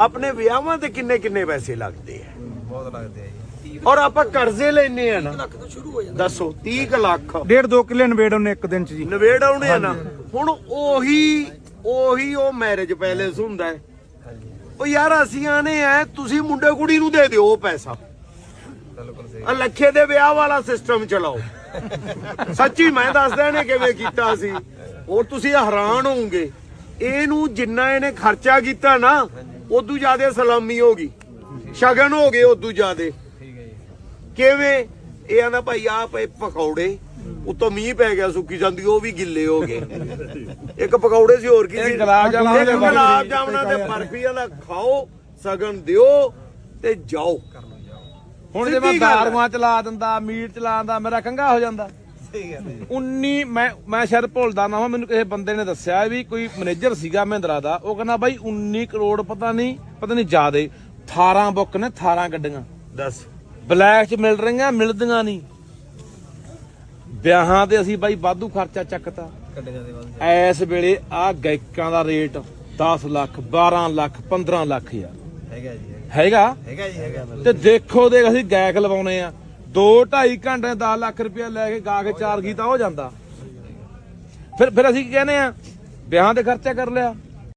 ਆਪਣੇ ਵਿਆਹਾਂ ਤੇ ਕਿੰਨੇ ਕਿੰਨੇ ਪੈਸੇ ਲੱਗਦੇ ਆ? ਬਹੁਤ ਲੱਗਦੇ ਆ ਜੀ। ਔਰ ਆਪਾਂ ਕਰਜ਼ੇ ਲੈਨੇ ਆ ਨਾ। ਦੱਸੋ 30 ਕੁ ਲੱਖ। ਡੇਢ ਦੋ ਕਿੱਲੇ ਨਵੇੜ ਉਹਨੇ ਇੱਕ ਦਿਨ ਚ ਜੀ। ਨਵੇੜ ਆਉਣੇ ਆ ਨਾ। ਹੁਣ ਉਹੀ ਉਹੀ ਉਹ ਮੈਰਿਜ ਪੈਲੇਸ ਹੁੰਦਾ ਹੈ। ਉਹ ਯਾਰ ਅਸੀਂ ਆਨੇ ਆ ਤੁਸੀਂ ਮੁੰਡੇ ਕੁੜੀ ਨੂੰ ਦੇ ਦਿਓ ਉਹ ਪੈਸਾ। ਬਿਲਕੁਲ ਸਹੀ। ਲੱਖੇ ਦੇ ਵਿਆਹ ਵਾਲਾ ਸਿਸਟਮ ਚਲਾਓ। ਸੱਚੀ ਮੈਂ ਦੱਸਦਾ ਇਹਨੇ ਕਿਵੇਂ ਕੀਤਾ ਸੀ। ਹੋਰ ਤੁਸੀਂ ਹੈਰਾਨ ਹੋਵੋਗੇ। ਇਹਨੂੰ ਜਿੰਨਾ ਇਹਨੇ ਖਰਚਾ ਕੀਤਾ ਨਾ ਉਦੋਂ ਜ਼ਿਆਦਾ ਸਲਾਮੀ ਹੋ ਗਈ। ਸ਼ਗਨ ਹੋ ਗਏ ਉਦੋਂ ਜ਼ਿਆਦਾ। ਠੀਕ ਹੈ ਜੀ ਕਿਵੇਂ? ਇਹ ਆਂਦਾ ਭਾਈ ਆ ਪਏ ਪਕੌੜੇ ਉਤੋਂ ਮੀਂਹ ਪੈ ਗਿਆ ਸੁੱਕੀ ਜਾਂਦੀ ਉਹ ਵੀ ਗਿੱਲੇ ਹੋ ਗਏ। ਇੱਕ ਪਕੌੜੇ ਸੀ ਹੋਰ ਕੀ ਸੀ? ਇੱਕ ਗੁਲਾਬ ਜਾਮੁਨ ਇੱਕ ਤੇ ਬਰਫੀ। ਗੁਲਾਬ ਤੇ ਦਾ ਖਾਓ ਸਗਨ ਦਿਓ ਤੇ ਜਾਓ। ਹੁਣ ਜੇ ਮੈਂ। ਦਾਰੂਆਂ ਚਲਾ ਦਿੰਦਾ ਮੀਟ ਚਲਾਉਂਦਾ ਮੇਰਾ ਕੰਗਾ ਹੋ ਜਾਂਦਾ। 19 ਮੈਂ ਮੈਂ ਸ਼ਾਇਦ ਭੁੱਲਦਾ ਨਾ ਹਾਂ ਮੈਨੂੰ ਕਿਸੇ ਬੰਦੇ ਨੇ ਦੱਸਿਆ ਵੀ ਕੋਈ ਮੈਨੇਜਰ ਸੀਗਾ ਮਹਿੰਦਰਾ ਦਾ ਉਹ ਕਹਿੰਦਾ ਬਾਈ 19 ਕਰੋੜ ਪਤਾ ਨਹੀਂ ਪਤਾ ਨਹੀਂ ਜ਼ਿਆਦੇ 18 ਬੁੱਕ ਨੇ 18 ਗੱਡੀਆਂ। ਦੱਸ। ਬਲੈਕ ਚ ਮਿਲ ਰਹੀਆਂ ਮਿਲਦੀਆਂ ਨਹੀਂ। ਵਿਆਹਾਂ ਤੇ ਅਸੀਂ ਬਾਈ ਵਾਧੂ ਖਰਚਾ ਚੱਕਤਾ। ਦੇ ਵੱਲ ਐਸ ਵੇਲੇ ਆ ਗਾਇਕਾਂ ਦਾ ਰੇਟ 10 ਲੱਖ 12 ਲੱਖ 15 ਲੱਖ ਯਾਰ ਹੈਗਾ ਜੀ ਹੈਗਾ। ਹੈਗਾ? ਹੈਗਾ ਜੀ ਹੈਗਾ। ਤੇ ਦੇਖੋ ਦੇਖ ਅਸੀਂ ਗਾਇਕ ਲਵਾਉਨੇ ਆ। 2 2.5 ਘੰਟੇ 10 ਲੱਖ ਰੁਪਇਆ ਲੈ ਕੇ ਗਾ ਕੇ ਚਾਰ ਗੀਤਾ ਹੋ ਜਾਂਦਾ। ਫਿਰ ਫਿਰ ਅਸੀਂ ਕੀ ਕਹਿੰਦੇ ਆ? ਵਿਆਹਾਂ ਤੇ ਖਰਚਾ ਕਰ ਲਿਆ।